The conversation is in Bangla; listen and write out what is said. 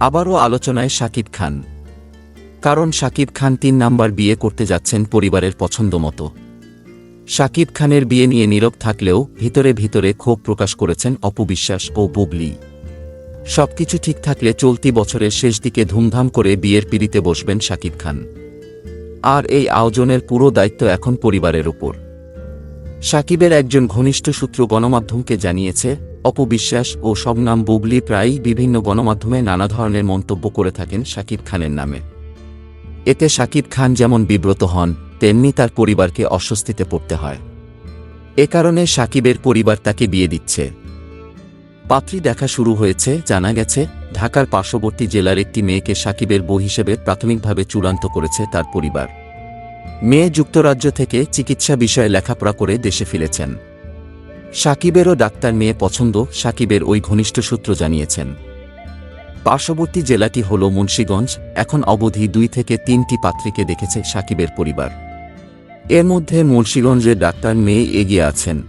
আবারও আলোচনায় শাকিব খান। কারণ শাকিব খান তিন নাম্বার বিয়ে করতে যাচ্ছেন পরিবারের পছন্দ মতো। শাকিব খানের বিয়ে নিয়ে নীরব থাকলেও ভিতরে ভিতরে ক্ষোভ প্রকাশ করেছেন অপবিশ্বাস ও বুবলি। সবকিছু ঠিক থাকলে চলতি বছরের শেষ দিকে ধুমধাম করে বিয়ের পিড়িতে বসবেন শাকিব খান। আর এই আয়োজনের পুরো দায়িত্ব এখন পরিবারের ওপর সাকিবের একজন ঘনিষ্ঠ সূত্র গণমাধ্যমকে জানিয়েছে অপবিশ্বাস ও শবনাম বুগলি প্রায়ই বিভিন্ন গণমাধ্যমে নানা ধরনের মন্তব্য করে থাকেন শাকিব খানের নামে। এতে শাকিব খান যেমন বিব্রত হন, তেমনি তার পরিবারকে অস্বস্তিতে পড়তে হয়। এ কারণে সাকিবের পরিবার তাকে বিয়ে দিচ্ছে। পাত্রী দেখা শুরু হয়েছে, জানা গেছে, ঢাকার পার্শ্ববর্তী জেলার একটি মেয়েকে সাকিবের বউ হিসেবে প্রাথমিকভাবে চূড়ান্ত করেছে তার পরিবার। মেয়ে যুক্তরাজ্য থেকে চিকিৎসা বিষয়ে লেখাপড়া করে দেশে ফিরেছেন। সাকিবেরও ডাক্তার মেয়ে পছন্দ, সাকিবের ওই ঘনিষ্ঠ সূত্র জানিয়েছেন। পার্শ্ববর্তী জেলাটি হল মুন্সীগঞ্জ, এখন অবধি দুই থেকে তিনটি পাত্রীকে দেখেছে সাকিবের পরিবার। এর মধ্যে মুন্সীগঞ্জের ডাক্তার মেয়ে এগিয়ে আছেন।